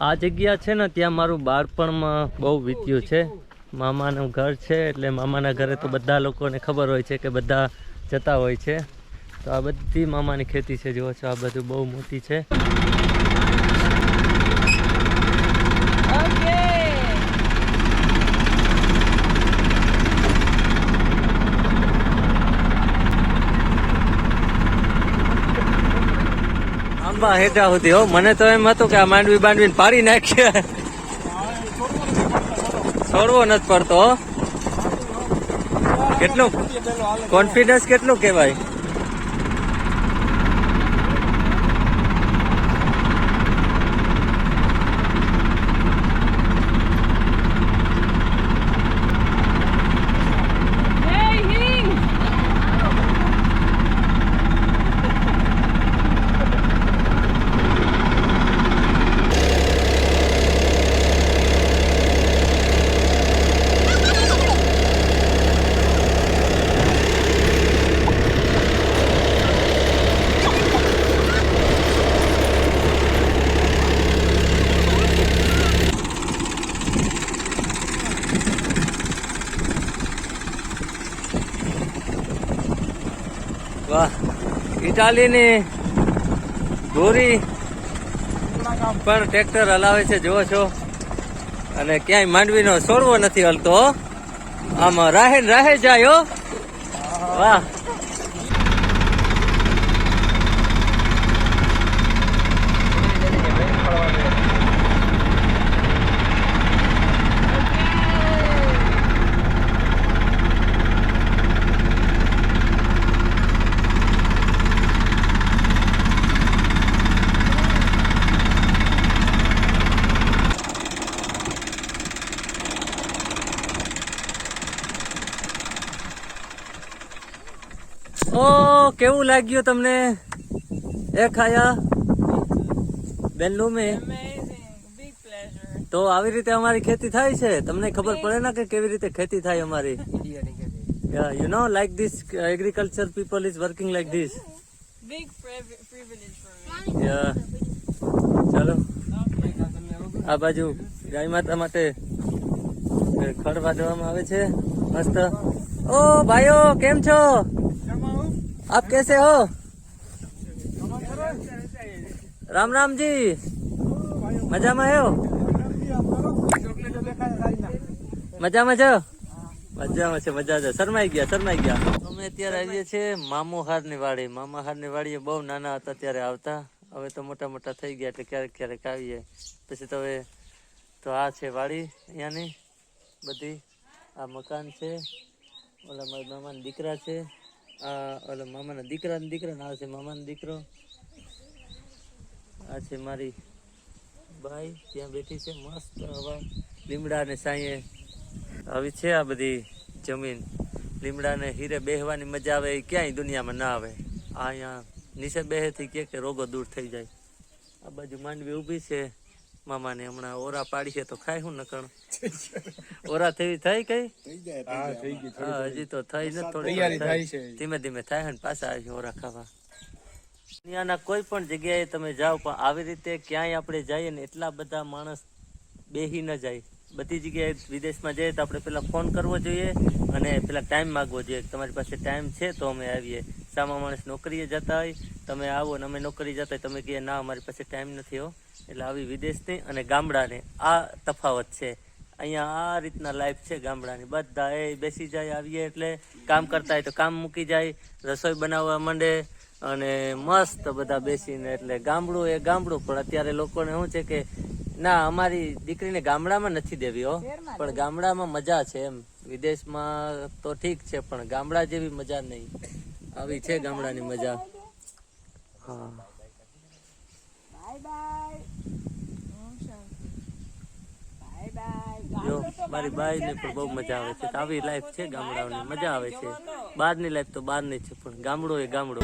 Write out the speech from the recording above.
આ જગ્યા છે ને, ત્યાં મારું બાળપણમાં બહુ વીત્યું છે. મામાનું ઘર છે, એટલે મામાના ઘરે તો બધા લોકોને ખબર હોય છે કે બધા જતા હોય છે. તો આ બધી મામાની ખેતી છે, જુઓ છો, આ બધું બહુ મોટી છે. આંબા હેઠા સુધી. હો, મને તો એમ હતું કે આ માંડવી બાંડવી પાડી નાખીએ. છોડવો નથી પડતો કેટલું? કોન્ફિડન્સ કેટલું કહેવાય? વાહ. ઇટાલીની ભૂરી પણ ટ્રેક્ટર હલાવે છે, જુઓ છો. અને ક્યાંય માંડવીનો છોડવો નથી હલતો આમાં રાહે રાહે જાય વાહ. ઓ, કેવું લાગ્યું તમને? એ ખાયા? બેનલું મેં. તો આવી રીતે અમારી ખેતી થાય છે. તમને ખબર પડે ને કે કેવી રીતે ખેતી થાય અમારી? You know like this agriculture people is working like this. ચાલો. આ બાજુ ગાય માતા માટે ખડ વાઢવામાં આવે છે. મસ્ત. ઓ, ભાઈઓ, કેમ છો? આપ કેસે હો રામ રામ જી મજામાં હો મજામાં મજા મજામાં છે મજા છે શરમાઈ ગયા શરમાઈ ગયા અમે અત્યારે આવીએ છીએ મામોહારની વાડી. મામાહારની વાડી બહુ નાના હતા ત્યારે આવતા. હવે તો મોટા મોટા થઈ ગયા એટલે ક્યારેક ક્યારેક આવીએ. પછી તો હવે તો આ છે વાડી અહીંયાની. બધી આ મકાન છે. ઓલા મારા મામાના દીકરા છે. આ, ઓલા મામાના દીકરા દીકરા ના છે મામાનો દીકરો. આ છે મારી બાઈ, ત્યાં બેઠી છે, મસ્ત હવા. લીમડા ને સાંયે આવી છે આ બધી જમીન. લીમડા ને હીરે બેહવાની મજા આવે, એ ક્યાંય દુનિયામાં ના આવે. આ અહીંયા નીચે બેહેથી કે રોગો દૂર થઈ જાય. આ બાજુ માંડવી ઊભી છે. મામાને હમણાં ઓરા પાડીએ તો ખાય હું નકણ? ઓરા થઈ થઈ કઈ હજી તો થઈ ને થોડી છે. ધીમે ધીમે થાય ને પાછા આવી ઓરા ખાવા. દુનિયાના કોઈ પણ જગ્યાએ તમે જાઓ પણ આવી રીતે ક્યાંય આપણે જઈએ ને એટલા બધા માણસ બેહી ન જાય. બધી જગ્યાએ વિદેશમાં જઈએ તો આપણે પેલા ફોન કરવો જોઈએ અને પેલા ટાઈમ માગવો જોઈએ. તમારી પાસે ટાઈમ છે તો અમે આવીએ. સામા માણસ નોકરીએ જતા હોય તમે આવો ને અમે નોકરી જતા હોય તમે કહીએ ના અમારી પાસે ટાઈમ નથી હો. એટલે આવી વિદેશની અને ગામડાની આ તફાવત છે. અહીંયા આ રીતના લાઈફ છે ગામડાની. બધા એ બેસી જાય આવીએ એટલે કામ કરતા હોય તો કામ મૂકી જાય રસોઈ બનાવવા માંડે અને મસ્ત બધા બેસીને એટલે ગામડું એ ગામડું. પણ અત્યારે લોકોને શું છે કે ના અમારી દીકરીને ગામડામાં નથી દેવી હો. પણ ગામડામાં મજા છે એમ. વિદેશમાં તો ઠીક છે પણ ગામડા જેવી મજા નહીં. આવી છે ગામડાની મજા. હા. જો મારી બાઈ ને પણ બહુ મજા આવે છે. તો આવી લાઈફ છે ગામડાઓની મજા આવે છે. બહારની લાઈફ તો બહારની છે પણ ગામડો એ ગામડો.